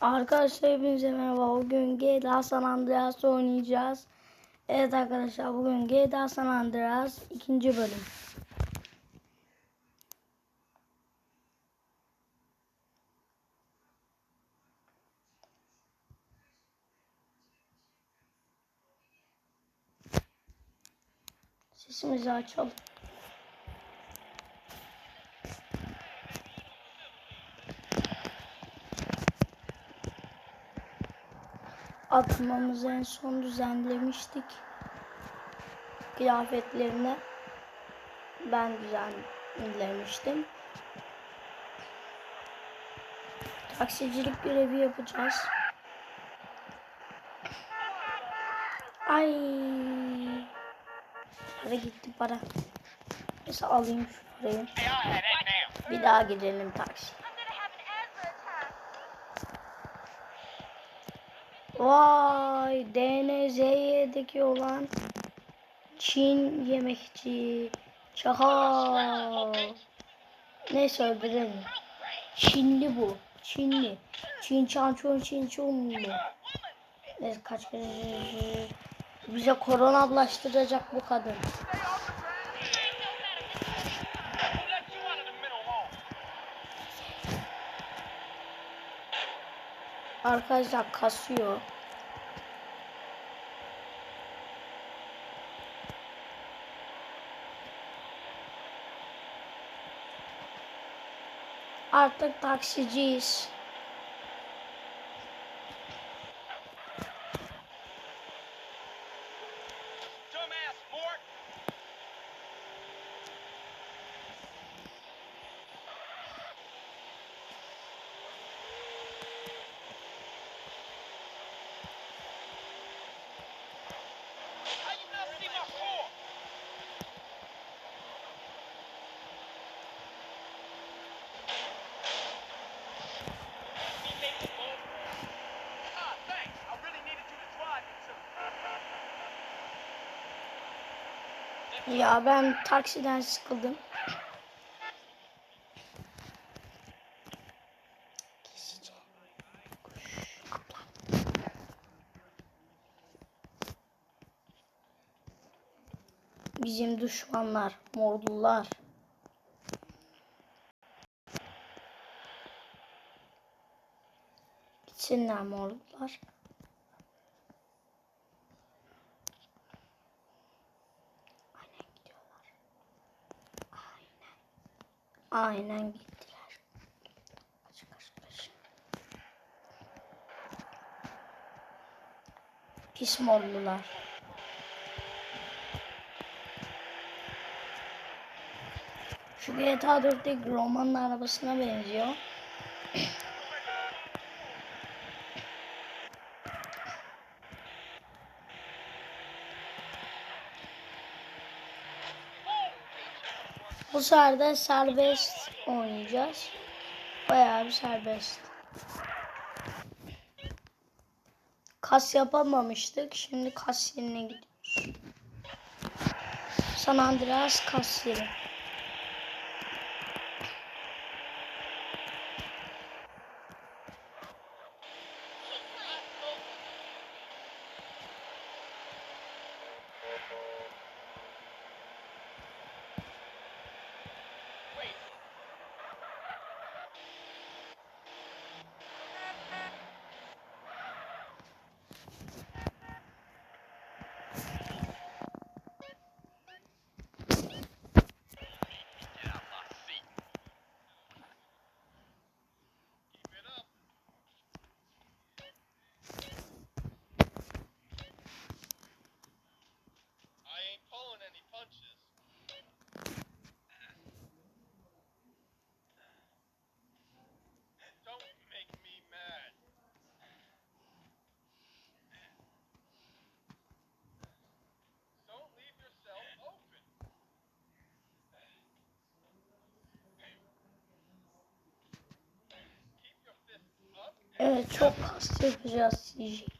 Arkadaşlar hepinize merhaba. Bugün GTA San Andreas oynayacağız. Evet arkadaşlar bugün GTA San Andreas ikinci bölüm. Sesimizi açalım. Atmamızı en son düzenlemiştik. Kıyafetlerini ben düzenlemiştim. Taksicilik görevi yapacağız. Ay. Para gitti para. Neyse alayım şurayı. Bir daha gidelim taksi. Vay DNZ'deki olan Çin yemekçi. Çakal. Neyse öldürelim. Çinli bu. Çinli. Çin çan çon çin çon. Neyse kaç bize korona bulaştıracak bu kadın. Arkadaşlar kasıyor. Artık taksiciyiz. Ya ben taksiden sıkıldım. Bizim düşmanlar, mordular. Gitsinler mordular. Aynen gidiyorlar. Aynen. Aynen gittiler. Kaç kaç. Pis morlular. Şu GTA 4'teki romanın arabasına benziyor. Bu sefer de serbest oynayacağız. Bayağı bir serbest. Kas yapamamıştık. Şimdi kas yerine gidiyoruz. San Andreas kas yeri. Evet çok kas yapacağız CJ.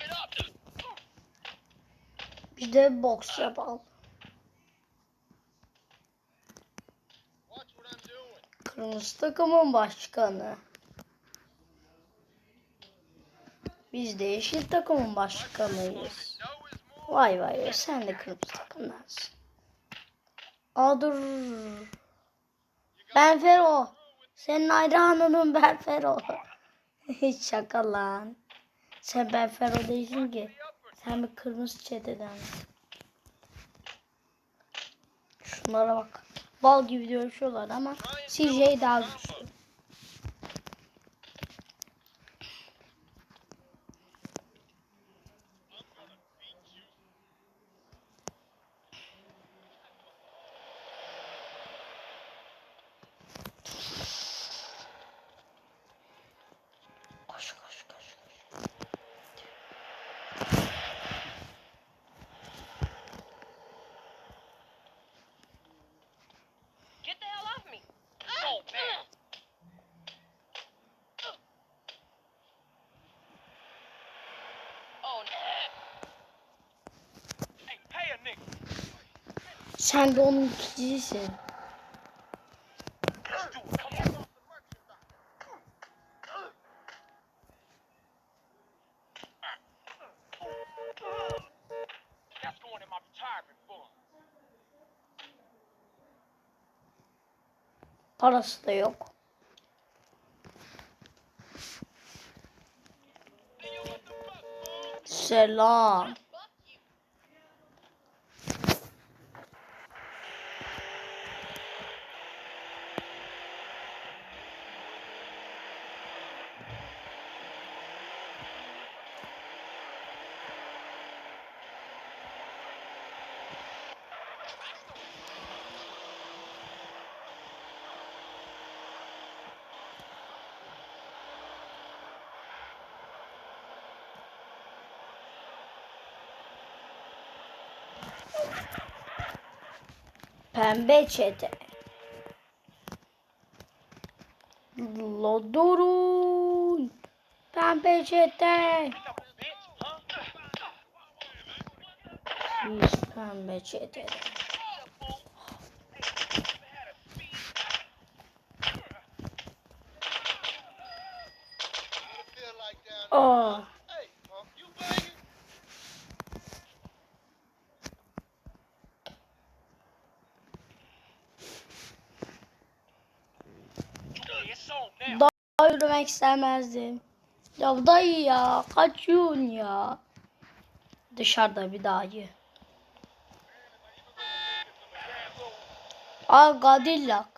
İt up. Biz de boks yapalım. Kırmızı takımın başkanı. Biz de yeşil takımın başkanıyız. Vay vay vay sen de kırmızı takımdansın. Aa dur. Ben Fero. Senin hayranınım ben Fero. Hiç şaka lan. Sen ben Fero değilsin ki. Sen bir kırmızı çetedensin. Şunlara bak. Bal gibi dövüşüyorlar ama CJ daha güçlü. İn my retirement fund. Parası da yok. Selam. Pembe çete. Lodurun. Pembe çete. Biz pembe çete. Yürümek istemezdim. Ya dayı ya kaçıyorsun ya. Dışarıda bir dayı. Aa Gadilla.